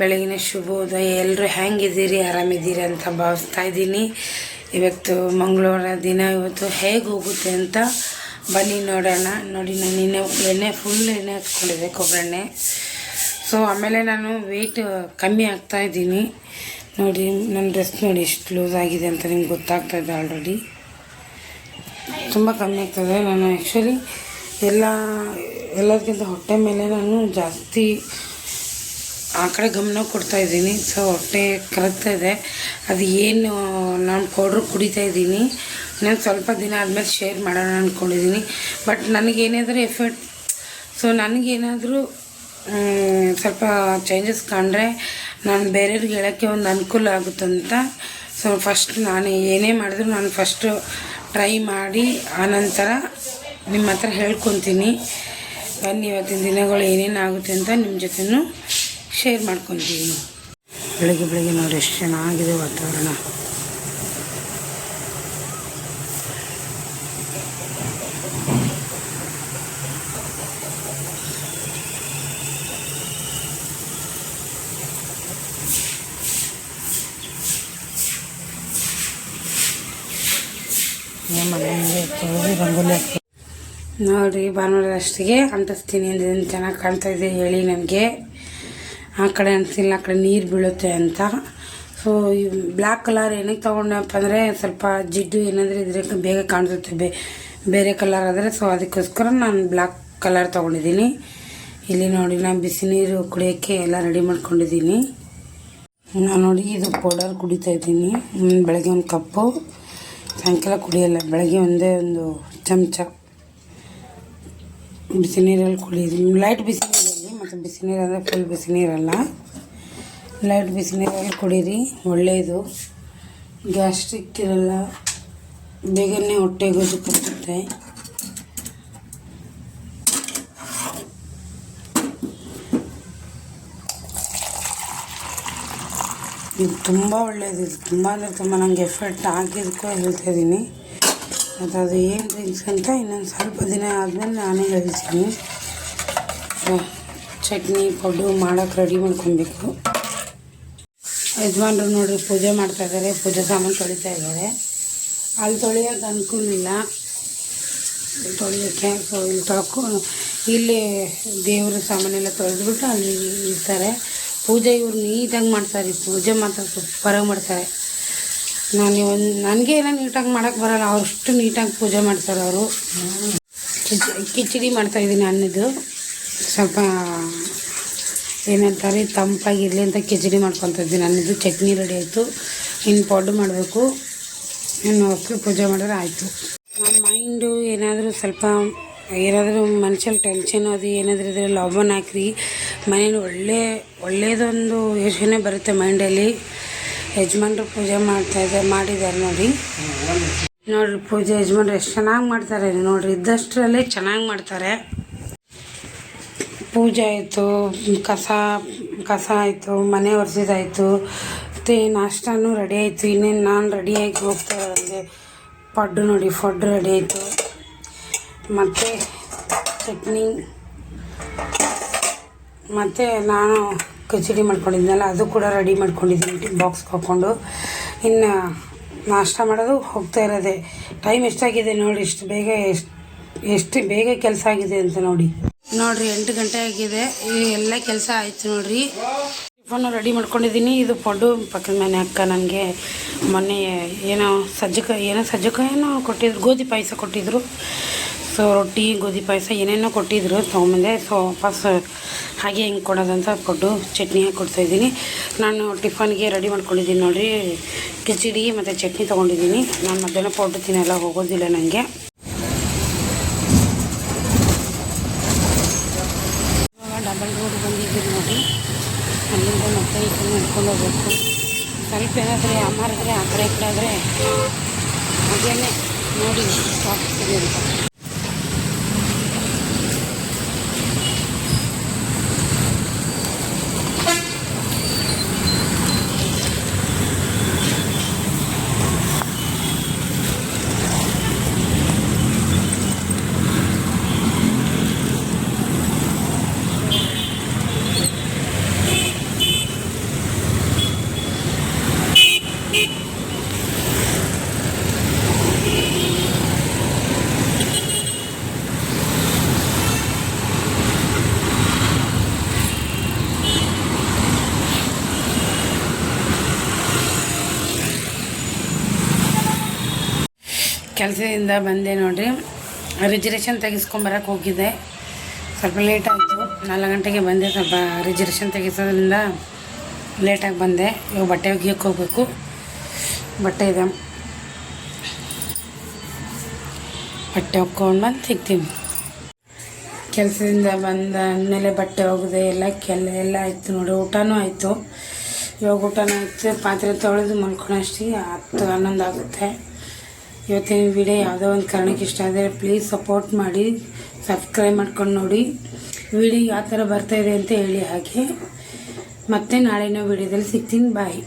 ಬೆಳಗಿನ ಶುಭೋದಯ. ಎಲ್ಲರೂ ಹೆಂಗಿದ್ದೀರಿ? ಆರಾಮಿದ್ದೀರಿ ಅಂತ ಭಾವಿಸ್ತಾ ಇದ್ದೀನಿ. ಇವತ್ತು ಮಂಗಳವಾರ ದಿನ. ಇವತ್ತು ಹೇಗೆ ಹೋಗುತ್ತೆ ಅಂತ ಬನ್ನಿ ನೋಡೋಣ. ನೋಡಿ, ನಾನು ನಿನ್ನೆ ಎಣ್ಣೆ ಫುಲ್ ಎಣ್ಣೆ ಹಚ್ಕೊಂಡಿದ್ದೆ ಕೊಬ್ಬರೆಣ್ಣೆ ಸೊ ಆಮೇಲೆ ನಾನು ವೆಯ್ಟ್ ಕಮ್ಮಿ ಆಗ್ತಾ ಇದ್ದೀನಿ. ನೋಡಿ, ನನ್ನ ಡ್ರೆಸ್ ನೋಡಿ ಎಷ್ಟು ಲೂಸ್ ಆಗಿದೆ ಅಂತ ನಿಮ್ಗೆ ಗೊತ್ತಾಗ್ತಾ ಇದೆ ಆಲ್ರೆಡಿ ತುಂಬ ಕಮ್ಮಿ ಆಗ್ತದೆ ನಾನು ಆ್ಯಕ್ಚುಲಿ ಎಲ್ಲ ಎಲ್ಲದಕ್ಕಿಂತ ಹೊಟ್ಟೆ ಮೇಲೆ ನಾನು ಜಾಸ್ತಿ ಆ ಕಡೆ ಗಮನ ಕೊಡ್ತಾ ಇದ್ದೀನಿ. ಸೊ ಹೊಟ್ಟೆ ಇದೆ. ಅದು ಏನು ನಾನು ಪೌಡ್ರ್ ಕುಡಿತಾ ಇದ್ದೀನಿ. ನಾನು ಸ್ವಲ್ಪ ದಿನ ಆದಮೇಲೆ ಶೇರ್ ಮಾಡೋಣ ಅಂದ್ಕೊಂಡಿದ್ದೀನಿ ಬಟ್ ನನಗೇನಾದರೂ ಎಫೆಕ್ಟ್ ಸೊ ನನಗೇನಾದರೂ ಸ್ವಲ್ಪ ಚೇಂಜಸ್ ಕಂಡ್ರೆ ನಾನು ಬೇರೆಯವ್ರಿಗೆ ಹೇಳೋಕ್ಕೆ ಒಂದು ಅನುಕೂಲ ಆಗುತ್ತಂತ. ಸೊ ಫಸ್ಟ್ ನಾನು ಏನೇ ಮಾಡಿದ್ರು ನಾನು ಫಸ್ಟು ಟ್ರೈ ಮಾಡಿ, ಆನಂತರ ನಿಮ್ಮ ಹತ್ರ ಹೇಳ್ಕೊತೀನಿ. ಬನ್ನಿ, ಇವತ್ತಿನ ದಿನಗಳು ಏನೇನಾಗುತ್ತೆ ಅಂತ ನಿಮ್ಮ ಜೊತೆನೂ ಶೇರ್ ಮಾಡ್ಕೊತೀವಿ ಬೆಳಗ್ಗೆ ಬೆಳಗ್ಗೆ ನೋಡಿ ಎಷ್ಟು ಚೆನ್ನಾಗಿದೆ ವಾತಾವರಣ. ರಂಗೋಲಿ ಹಾಕ್ತೀನಿ ನೋಡಿರಿ ಭಾನುವಾರ ಅಷ್ಟಿಗೆ ಅಂಟಿಸ್ತೀನಿ ಚೆನ್ನಾಗಿ ಕಾಣ್ತಾ ಇದೆ ಹೇಳಿ ನನಗೆ ಆ ಕಡೆ ಅನಿಸಿಲ್ಲ ಆ ಕಡೆ ನೀರು ಬೀಳುತ್ತೆ ಅಂತ. ಸೊ ಈ ಬ್ಲ್ಯಾಕ್ ಕಲರ್ ಏನಕ್ಕೆ ತೊಗೊಂಡಪ್ಪ ಅಂದರೆ ಸ್ವಲ್ಪ ಜಿಡ್ಡು ಏನಾದರೂ ಇದ್ರೆ ಬೇಗ ಕಾಣಿಸುತ್ತೆ. ಬೇ, ಬೇರೆ ಕಲರ್ ಆದರೆ ಸೊ ಅದಕ್ಕೋಸ್ಕರ ನಾನು ಬ್ಲ್ಯಾಕ್ ಕಲರ್ ತೊಗೊಂಡಿದ್ದೀನಿ. ಇಲ್ಲಿ ನೋಡಿ, ನಾನು ಬಿಸಿ ನೀರು ಕುಡಿಯೋಕ್ಕೆ ಎಲ್ಲ ರೆಡಿ ಮಾಡ್ಕೊಂಡಿದ್ದೀನಿ. ನಾನು ನೋಡಿ, ಇದು ಪೌಡರ್ ಕುಡಿತಾ ಇದ್ದೀನಿ. ಬೆಳಗ್ಗೆ ಒಂದು ಕಪ್ಪು. ಸಾಯಂಕಾಲ ಕುಡಿಯೋಲ್ಲ, ಬೆಳಗ್ಗೆ ಒಂದೇ ಒಂದು ಚಮಚ. ಬಿಸಿ ನೀರಲ್ಲಿ ಕುಡಿಯೋದು ಲೈಟ್ ಬಿಸಿ ನೀರಲ್ಲಿ ಮತ್ತು ಬಿಸಿ ನೀರು ಅಂದರೆ ಫುಲ್ ಬಿಸಿನೀರಲ್ಲ. ಲೈಟ್ ಬಿಸಿ ನೀರಲ್ಲಿ ಕುಡೀರಿ ಒಳ್ಳೆಯದು ಗ್ಯಾಸ್ಟ್ರಿಕ್ ಇರಲ್ಲ, ಬೇಗನೆ ಹೊಟ್ಟೆ ಗೊಜ್ಜು ಕೊಡುತ್ತೆ. ಇದು ತುಂಬ ಒಳ್ಳೆಯದು ಇದು ತುಂಬ ಅಂದರೆ ತುಂಬ ನನಗೆ ಎಫೆಕ್ಟ್ ಆಗಿದ್ದಕ್ಕೂ ಹೇಳ್ತಾ ಇದ್ದೀನಿ ಮತ್ತು ಅದು ಏನು ಡ್ರಿಂಕ್ಸ್ ಅಂತ ಇನ್ನೊಂದು ಸ್ವಲ್ಪ ದಿನ ಆದಮೇಲೆ ನಾನೇ ಹೇಳ್ತೀನಿ. ಚಟ್ನಿ ಪೌಡ್ರು ಮಾಡೋಕ್ಕೆ ರೆಡಿ ಮಾಡ್ಕೊಬೇಕು. ಯಜಮಾನ್ರು ನೋಡಿರಿ ಪೂಜೆ ಮಾಡ್ತಾ ಇದ್ದಾರೆ ಪೂಜೆ ಸಾಮಾನು ತೊಳಿತಾ ಇದ್ದಾರೆ ಅಲ್ಲಿ ತೊಳೆಯೋಕ್ಕೆ ಅನುಕೂಲ ಇಲ್ಲ. ತೊಳೆಯೋಕ್ಕೆ ಇಲ್ಲಿ ತೊಳ್ಕೊ, ಇಲ್ಲಿ ದೇವರ ಸಾಮಾನೆಲ್ಲ ತೊಳೆದ್ಬಿಟ್ಟು ಅಲ್ಲಿ ಇರ್ತಾರೆ. ಪೂಜೆ ಇವ್ರು ನೀಟಾಗಿ ಮಾಡ್ತಾರೆ ಪೂಜೆ ಮಾತ್ರ ಸೂಪರಾಗಿ ಮಾಡ್ತಾರೆ. ನಾನು ಒಂದು ನನಗೆ ಏನೋ ನೀಟಾಗಿ ಮಾಡೋಕ್ಕೆ ಬರೋಲ್ಲ, ಅವರಷ್ಟು ನೀಟಾಗಿ ಪೂಜೆ ಮಾಡ್ತಾರೆ ಅವರು. ಕಿಚಡಿ ಮಾಡ್ತಾಯಿದ್ದೀನಿ ಅನ್ನದ್ದು. ಸ್ವಲ್ಪ, ಏನಂತಾರೆ ತಂಪಾಗಿರಲಿ ಅಂತ ಕಿಚಡಿ ಮಾಡ್ಕೊತಿದ್ವಿ ನನ್ನದು ಚಟ್ನಿ ರೆಡಿ ಆಯಿತು. ಇನ್ನು ಪೌಡ್ರ್ ಮಾಡಬೇಕು. ಇನ್ನು ಅಕ್ಕಿ ಪೂಜೆ ಮಾಡಿದ್ರೆ ಆಯಿತು. ನಮ್ಮ ಮೈಂಡು ಏನಾದರೂ ಸ್ವಲ್ಪ, ಏನಾದರೂ ಮನುಷ್ಯಲ್ಲಿ ಟೆನ್ಷನ್ ಅದು ಏನಾದರೂ ಇದ್ರೆ ಲಾಭನ್ ಹಾಕ್ರಿ. ಮನೇಲಿ ಒಳ್ಳೆ ಒಳ್ಳೆಯದೊಂದು ಯೋಚನೆ ಬರುತ್ತೆ ಮೈಂಡಲ್ಲಿ. ಯಜಮಾನ್ರು ಪೂಜೆ ಮಾಡ್ತಾಯಿದ್ದಾರೆ ಮಾಡಿದ್ದಾರೆ ನೋಡಿ. ನೋಡ್ರಿ, ಪೂಜೆ ಯಜಮಾನ್ರು ಎಷ್ಟು ಚೆನ್ನಾಗಿ ಮಾಡ್ತಾರೆ. ನೋಡ್ರಿ, ಇದ್ದಷ್ಟರಲ್ಲೇ ಚೆನ್ನಾಗಿ ಮಾಡ್ತಾರೆ. ಪೂಜೆ ಆಯಿತು, ಕಸ ಕಸ ಆಯಿತು, ಮನೆ ಒರೆಸಿದಾಯಿತು. ಮತ್ತು ನಾಷ್ಟನೂ ರೆಡಿ ಆಯಿತು. ಇನ್ನೇನು ನಾನು ರೆಡಿಯಾಗಿ ಹೋಗ್ತಾ ಇದ್ದೆ ಪಡ್ಡು ನೋಡಿ ಫಡ್ ರೆಡಿ ಆಯಿತು. ಮತ್ತು ಚಟ್ನಿ. ಮತ್ತು ನಾನು ಕಚಡಿ ಮಾಡ್ಕೊಂಡಿದ್ನಲ್ಲ, ಅದು ಕೂಡ ರೆಡಿ ಮಾಡ್ಕೊಂಡಿದ್ದೀನಿ. ಬಾಕ್ಸ್ಗೆ ಹಾಕ್ಕೊಂಡು ಇನ್ನು ನಾಷ್ಟ ಮಾಡೋದು ಹೋಗ್ತಾ ಇರೋದೆ. ಟೈಮ್ ಎಷ್ಟಾಗಿದೆ ನೋಡಿ, ಇಷ್ಟು ಬೇಗ ಎಷ್ಟು ಎಷ್ಟು ಬೇಗ ಕೆಲಸ ಆಗಿದೆ ಅಂತ ನೋಡಿ. ನೋಡ್ರಿ, ಎಂಟು ಗಂಟೆ ಆಗಿದೆ. ಎಲ್ಲ ಕೆಲಸ ಆಯಿತು ನೋಡ್ರಿ. ಟಿಫನ್ನು ರೆಡಿ ಮಾಡ್ಕೊಂಡಿದ್ದೀನಿ. ಇದು ಪಡ್ಡು ಪಕ್ಕದ ಮನೆ ಅಕ್ಕ ನನಗೆ. ಮೊನ್ನೆ ಏನೋ ಸಜ್ಜಕ ಏನೋ ಸಜ್ಜಕ ಏನೋ ಕೊಟ್ಟಿದ್ರು. ಗೋಧಿ ಪಾಯಸ ಕೊಟ್ಟಿದ್ರು. ಸೊ, ರೊಟ್ಟಿ, ಗೋಧಿ ಪಾಯಸ ಏನೇನೋ ಕೊಟ್ಟಿದ್ರು. ತೊಗೊಂಬಂದೆ. ಸೊ, ವಾಪಸ್ ಹಾಗೆ ಹಿಂಗೆ ಕೊಡೋದಂತ ಕೊಟ್ಟು ಚಟ್ನಿ ಹಾಕಿ ಕೊಡ್ತಾಯಿದ್ದೀನಿ ನಾನು ಟಿಫನ್ಗೆ ರೆಡಿ ಮಾಡ್ಕೊಂಡಿದ್ದೀನಿ ನೋಡಿರಿ. ಕಿಚಡಿ ಮತ್ತು ಚಟ್ನಿ ತೊಗೊಂಡಿದ್ದೀನಿ. ನಾನು ಮಧ್ಯಾಹ್ನ ಪೌಡ್ರ್ ತಿನ್ನೆಲ್ಲ, ಹೋಗೋದಿಲ್ಲ ನನಗೆ ಇವಾಗ ಡಬಲ್ ರೋಡ್ ಬಂದಿದ್ದೀವಿ ನೋಡಿ ಅಲ್ಲಿಂದ ಮತ್ತೆ ಈ ಕಡೆ ನಡ್ಕೊಂಡು ಹೋಗ್ಬೇಕು ಸ್ವಲ್ಪ ಏನಾದರೆ ಅಮ್ಮಾರಿದ್ರೆ ಆ ಕಡೆ ಕಡೆ ಆದರೆ ಅದೇನೆ ನೋಡಿ ಸ್ಟಾಪ್ ಅಂತ. ಕೆಲಸದಿಂದ ಬಂದೆ ನೋಡಿರಿ. ರಿಜರ್ವೇಷನ್ ತೆಗಿಸ್ಕೊಂಬರಕ್ಕೆ ಹೋಗಿದ್ದೆ. ಸ್ವಲ್ಪ ಲೇಟ್ ಆಯಿತು. ನಾಲ್ಕು ಗಂಟೆಗೆ ಬಂದೆ ಸ್ವಲ್ಪ ರಿಜರ್ವೇಷನ್ ತೆಗೆಸೋದ್ರಿಂದ ಲೇಟಾಗಿ ಬಂದೆ. ಇವಾಗ ಬಟ್ಟೆ ಒಗಿಯಕ್ಕೆ ಹೋಗ್ಬೇಕು. ಬಟ್ಟೆ ಇದೆ. ಬಟ್ಟೆ ಒಕ್ಕೊಂಡು ಬಂದು ಸಿಗ್ತೀನಿ ಕೆಲಸದಿಂದ ಬಂದ ಮೇಲೆ ಬಟ್ಟೆ ಒಗೆದೆ ಎಲ್ಲ ಕೆಲ ಎಲ್ಲ ಆಯಿತು ನೋಡಿ. ಊಟನೂ ಆಯಿತು. ಇವಾಗ ಊಟನೂ ಆಯಿತು. ಪಾತ್ರೆ ತೊಳೆದು ಮಲ್ಕೊಳಷ್ಟಿಗೆ ಹತ್ತು ಹನ್ನೊಂದು ಆಗುತ್ತೆ. ಇವತ್ತಿನ ವಿಡಿಯೋ ಯಾವುದೋ ಒಂದು ಕಾರಣಕ್ಕೆ ಇಷ್ಟ ಆದರೆ ಪ್ಲೀಸ್ ಸಪೋರ್ಟ್ ಮಾಡಿ ಸಬ್ಸ್ಕ್ರೈಬ್ ಮಾಡ್ಕೊಂಡು ನೋಡಿ. ವಿಡಿಯೋ ಯಾವ ಥರ ಬರ್ತಾಯಿದೆ ಅಂತ ಹೇಳಿ ಹಾಗೆ. ಮತ್ತೆ ನಾಳೆನೋ ವಿಡಿಯೋದಲ್ಲಿ ಸಿಗ್ತೀನಿ. ಬಾಯ್